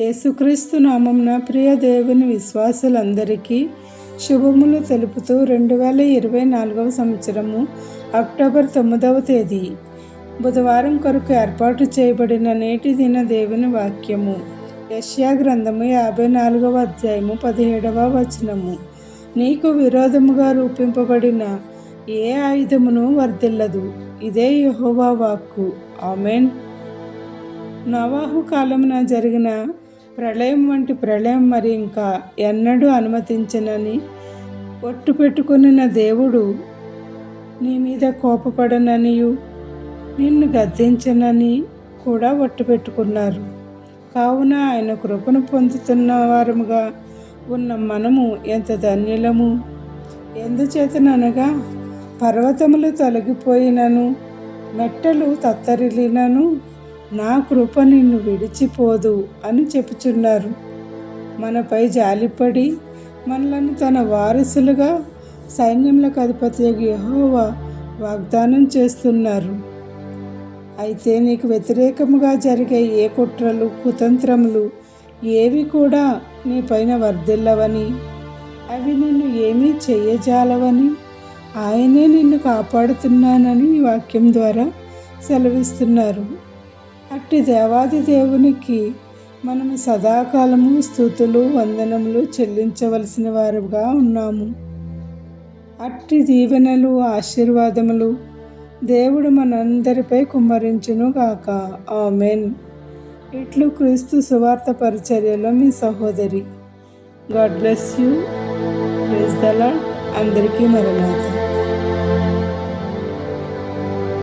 యేసుక్రీస్తు నామంన ప్రియ దేవుని విశ్వాసులందరికీ శుభములు తెలుపుతూ రెండు వేల ఇరవై నాలుగవ సంవత్సరము అక్టోబర్ తొమ్మిదవ తేదీ. బుధవారం కొరకు ఏర్పాటు చేయబడిన నేటి దిన దేవుని వాక్యము. యష్యా గ్రంథము యాభై నాలుగవ అధ్యాయము పదిహేడవ వచనము. నీకు విరోధముగా రూపింపబడిన ఏ ఆయుధమును వర్ధిల్లదు. ఇదే యహోవా వాక్కు. ఆమెన్. నవాహు కాలమున జరిగిన ప్రళయం వంటి ప్రళయం మరి ఇంకా ఎన్నడూ అనుమతించనని ఒట్టు పెట్టుకున్న దేవుడు నీ మీద కోపపడననియు నిన్ను గద్దించనని కూడా ఒట్టు పెట్టుకున్నారు. కావున ఆయన కృపను పొందుతున్న వారముగా ఉన్న మనము ఎంత ధన్యులము. ఎందుచేతననగా పర్వతములు తొలగిపోయినను మెట్టలు తత్తరిలినను నా కృప నిన్ను విడిచిపోదు అని చెప్పుచున్నారు. మనపై జాలిపడి మనలను తన వారసులుగా సైన్యములకు అధిపతి యహోవా వాగ్దానం చేస్తున్నారు. అయితే నీకు వ్యతిరేకముగా జరిగే ఏ కుట్రలు కుతంత్రములు ఏవి కూడా నీ పైన వర్ధిల్లవని అవి నిన్ను ఏమీ చేయజాలవని ఆయనే నిన్ను కాపాడుతున్నానని వాక్యం ద్వారా సెలవిస్తున్నారు. అట్టి దేవాది దేవునికి మనము సదాకాలము స్థుతులు వందనములు చెల్లించవలసిన వారుగా ఉన్నాము. అట్టి దీవెనలు ఆశీర్వాదములు దేవుడు మనందరిపై కుమ్మరించును గాక ఆమెన్. ఇట్లు క్రీస్తు సువార్త పరిచర్యలో మీ సహోదరి. God bless you. ప్రేజ్ దలా అందరికీ మరణాథం